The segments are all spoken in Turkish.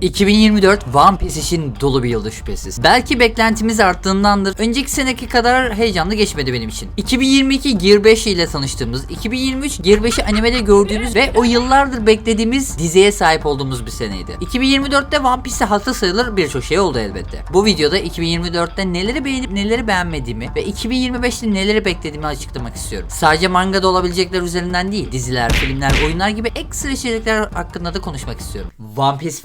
2024 One Piece için dolu bir yıldı şüphesiz. Belki beklentimiz arttığındandır. Önceki seneki kadar heyecanlı geçmedi benim için. 2022 Gear 5 ile tanıştığımız, 2023 Gear 5'i animede gördüğümüz ve o yıllardır beklediğimiz diziye sahip olduğumuz bir seneydi. 2024'te One Piece'te haklı sayılır birçok şey oldu elbette. Bu videoda 2024'te neleri beğenip neleri beğenmediğimi ve 2025'te neleri beklediğimi açıklamak istiyorum. Sadece mangada olabilecekler üzerinden değil, diziler, filmler, oyunlar gibi ekstra içerikler hakkında da konuşmak istiyorum. One Piece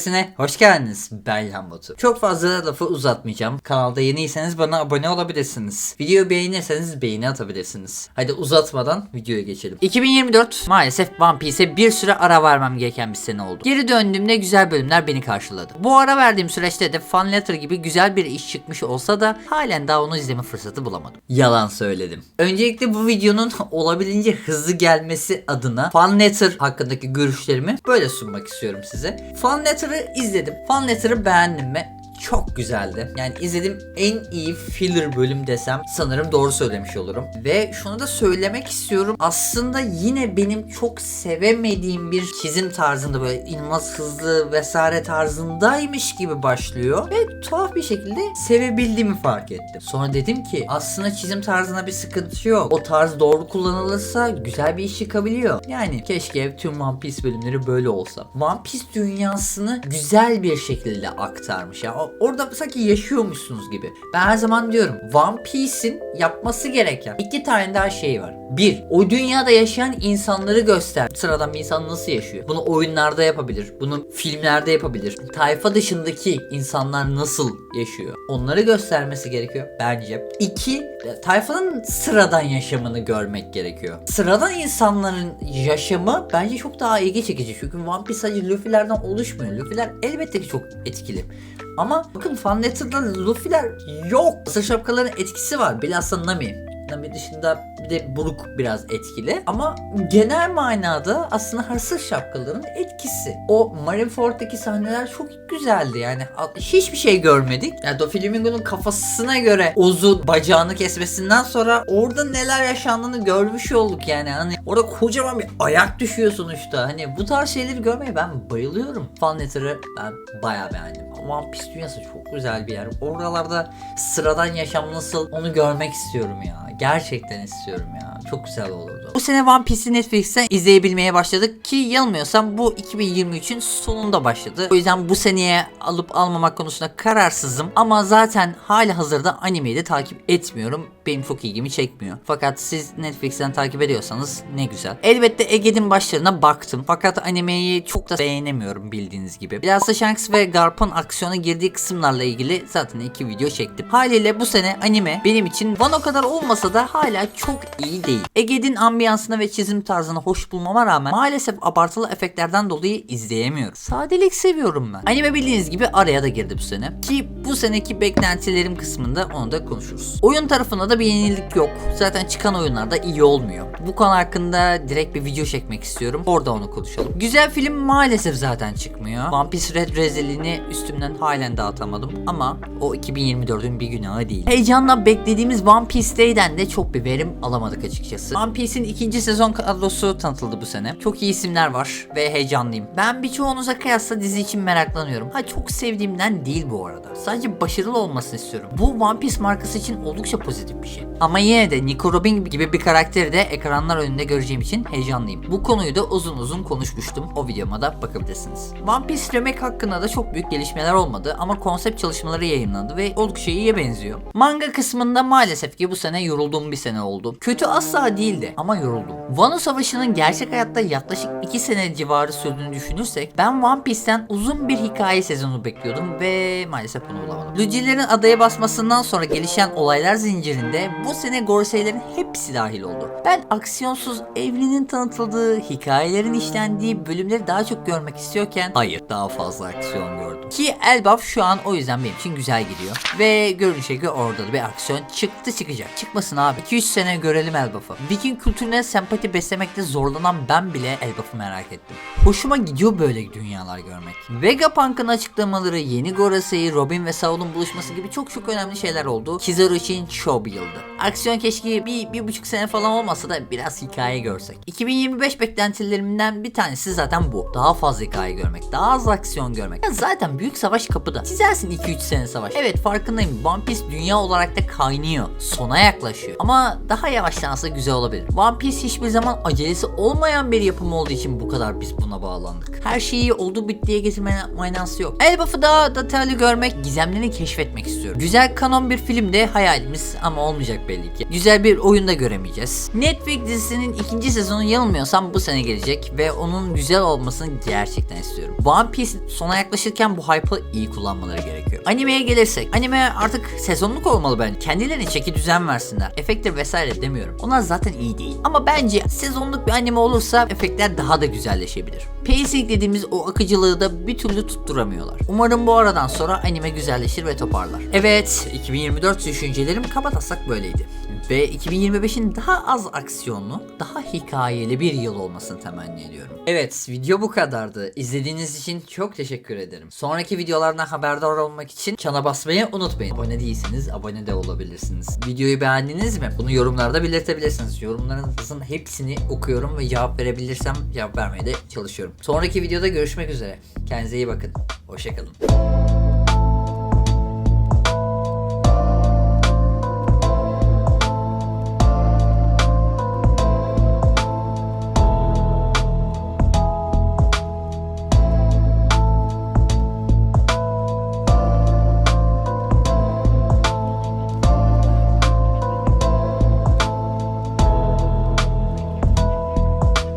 felsefesine hoş geldiniz. Ben Ilhan Batu. Çok fazla lafı uzatmayacağım. Kanalda yeniyseniz bana abone olabilirsiniz. Videoyu beğenirseniz beğeni atabilirsiniz. Hadi uzatmadan videoya geçelim. 2024 maalesef One Piece'e bir süre ara vermem gereken bir sene oldu. Geri döndüğümde güzel bölümler beni karşıladı. Bu ara verdiğim süreçte de Fan Letter gibi güzel bir iş çıkmış olsa da halen daha onu izleme fırsatı bulamadım. Yalan söyledim. Öncelikle bu videonun olabildiğince hızlı gelmesi adına Fan Letter hakkındaki görüşlerimi böyle sunmak istiyorum size. Fan Letter'ı izledim. Fan Letter'ı beğendim mi? Çok güzeldi. Yani izlediğim en iyi filler bölüm desem sanırım doğru söylemiş olurum. Ve şunu da söylemek istiyorum. Aslında yine benim çok sevemediğim bir çizim tarzında böyle inanılmaz hızlı vesaire tarzındaymış gibi başlıyor. Ve tuhaf bir şekilde sevebildiğimi fark ettim. Sonra dedim ki aslında çizim tarzına bir sıkıntı yok. O tarz doğru kullanılırsa güzel bir iş çıkabiliyor. Yani keşke tüm One Piece bölümleri böyle olsa. One Piece dünyasını güzel bir şekilde aktarmış ya. O- Orada sanki yaşıyormuşsunuz gibi. Ben her zaman diyorum One Piece'in yapması gereken iki tane daha şey var. Bir, o dünyada yaşayan insanları göster. Sıradan bir insan nasıl yaşıyor? Bunu oyunlarda yapabilir. Bunu filmlerde yapabilir. Tayfa dışındaki insanlar nasıl yaşıyor? Onları göstermesi gerekiyor bence. İki, tayfanın sıradan yaşamını görmek gerekiyor. Sıradan insanların yaşamı bence çok daha ilgi çekici. Çünkü One Piece sadece Luffy'lerden oluşmuyor. Luffy'ler elbette ki çok etkili. Ama bakın Fan Letter'da Luffy'ler yok. Asıl şapkaların etkisi var. Bilhassa Nami. Nami dışında bir de Brook biraz etkili. Ama genel manada aslında Hasıl şapkaların etkisi. O Marineford'daki sahneler çok güzeldi yani. Hiçbir şey görmedik. Yani Doflamingo'nun kafasına göre Oz'u bacağını kesmesinden sonra orada neler yaşandığını görmüş olduk yani. Hani orada kocaman bir ayak düşüyor sonuçta. Hani bu tarz şeyleri görmeye ben bayılıyorum. Fan Letter'ı ben bayağı beğendim. One Piece dünyası çok güzel bir yer. Oralarda sıradan yaşam nasıl onu görmek istiyorum ya. Gerçekten istiyorum ya. Çok güzel olurdu. Bu sene One Piece'i Netflix'ten izleyebilmeye başladık ki yanılmıyorsam bu 2023'ün sonunda başladı. O yüzden bu seneye alıp almamak konusunda kararsızım. Ama zaten hali hazırda animeyi de takip etmiyorum. Benim çok ilgimi çekmiyor. Fakat siz Netflix'ten takip ediyorsanız ne güzel. Elbette Ege'nin başlarına baktım. Fakat animeyi çok da beğenemiyorum bildiğiniz gibi. Bilhassa Shanks ve Garp'ın aksiyona girdiği kısımlarla ilgili zaten iki video çektim. Haliyle bu sene anime benim için Wano kadar olmasa da hala çok iyi değil. Ege'nin ambiyansına ve çizim tarzını hoş bulmama rağmen maalesef abartılı efektlerden dolayı izleyemiyorum. Sadelik seviyorum ben. Anime bildiğiniz gibi araya da girdi bu sene. Ki bu seneki beklentilerim kısmında onu da konuşuruz. Oyun tarafında da bir yenilik yok. Zaten çıkan oyunlarda iyi olmuyor. Bu konu hakkında direkt bir video çekmek istiyorum. Orada onu konuşalım. Güzel film maalesef zaten çıkmıyor. One Piece Red rezilliğini üstümden halen dağıtamadım. Ama o 2024'ün bir günahı değil. Heyecanla beklediğimiz One Piece Day'den de çok bir verim alamadık açıkçası. One Piece'in ikinci sezon kadrosu tanıtıldı bu sene. Çok iyi isimler var ve heyecanlıyım. Ben birçoğunuza kıyasla dizi için meraklanıyorum. Ha çok sevdiğimden değil bu arada. Sadece başarılı olmasını istiyorum. Bu One Piece markası için oldukça pozitif bir şey. Ama yine de Nico Robin gibi bir karakteri de ekranlar önünde göreceğim için heyecanlıyım. Bu konuyu da uzun uzun konuşmuştum. O videoma da bakabilirsiniz. One Piece Remake hakkında da çok büyük gelişmeler olmadı ama konsept çalışmaları yayınlandı ve oldukça iyiye benziyor. Manga kısmında maalesef ki bu sene yorulduğum bir sene oldu. Kötü asla değildi ama yoruldum. Wano Savaşı'nın gerçek hayatta yaklaşık 2 sene civarı sürdüğünü düşünürsek ben One Piece'ten uzun bir hikaye sezonu bekliyordum ve maalesef bunu bulamadım. Luji'lerin adaya basmasından sonra gelişen olaylar zincirinde bu sene Gorsei'lerin hepsi dahil oldu. Ben aksiyonsuz evrenin tanıtıldığı, hikayelerin işlendiği bölümleri daha çok görmek istiyorken hayır daha fazla aksiyon gördüm. Ki Elbaf şu an o yüzden benim için güzel gidiyor. Ve görünüşe göre orada da bir aksiyon çıktı çıkacak. Çıkması olmasın abi. 2-3 sene görelim Elbaf'ı. Viking kültürüne sempati beslemekte zorlanan ben bile Elbaf'ı merak ettim. Hoşuma gidiyor böyle dünyalar görmek. Vegapunk'ın açıklamaları, yeni Gorasei, Robin ve Saul'un buluşması gibi çok çok önemli şeyler oldu. Kizaru için show yıldı. Aksiyon keşke bir, bir buçuk sene falan olmasa da biraz hikaye görsek. 2025 beklentilerimden bir tanesi zaten bu. Daha fazla hikaye görmek, daha az aksiyon görmek. Ya zaten büyük savaş kapıda. Çizersin 2-3 sene savaş. Evet farkındayım. One Piece dünya olarak da kaynıyor. Sona yaklaşıyor. Ama daha yavaşlansa güzel olabilir. One Piece hiçbir zaman acelesi olmayan bir yapım olduğu için bu kadar biz buna bağlandık. Her şeyi olduğu bittiye getirme manası yok. Elbaf'ı daha detaylı görmek, gizemlerini keşfetmek istiyorum. Güzel kanon bir film de hayalimiz ama olmayacak belli ki. Güzel bir oyunda göremeyeceğiz. Netflix dizisinin ikinci sezonu yanılmıyorsam bu sene gelecek ve onun güzel olmasını gerçekten istiyorum. One Piece sona yaklaşırken bu hype'ı iyi kullanmaları gerekiyor. Animeye gelirsek, anime artık sezonluk olmalı bence. Kendilerine çeki düzen versinler. Efektler vesaire demiyorum. Onlar zaten iyi değil. Ama bence sezonluk bir anime olursa efektler daha da güzelleşebilir. Pacing dediğimiz o akıcılığı da bir türlü tutturamıyorlar. Umarım bu aradan sonra anime güzelleşir ve toparlar. Evet, 2024 düşüncelerim kabataslak böyleydi. Ve 2025'in daha az aksiyonlu, daha hikayeli bir yıl olmasını temenni ediyorum. Evet, video bu kadardı. İzlediğiniz için çok teşekkür ederim. Sonraki videolardan haberdar olmak için çana basmayı unutmayın. Abone değilseniz abone de olabilirsiniz. Videoyu beğendiniz mi? Bunu yorumlarda belirtebilirsiniz. Yorumlarınızın hepsini okuyorum ve cevap verebilirsem cevap vermeye de çalışıyorum. Sonraki videoda görüşmek üzere. Kendinize iyi bakın. Hoşçakalın.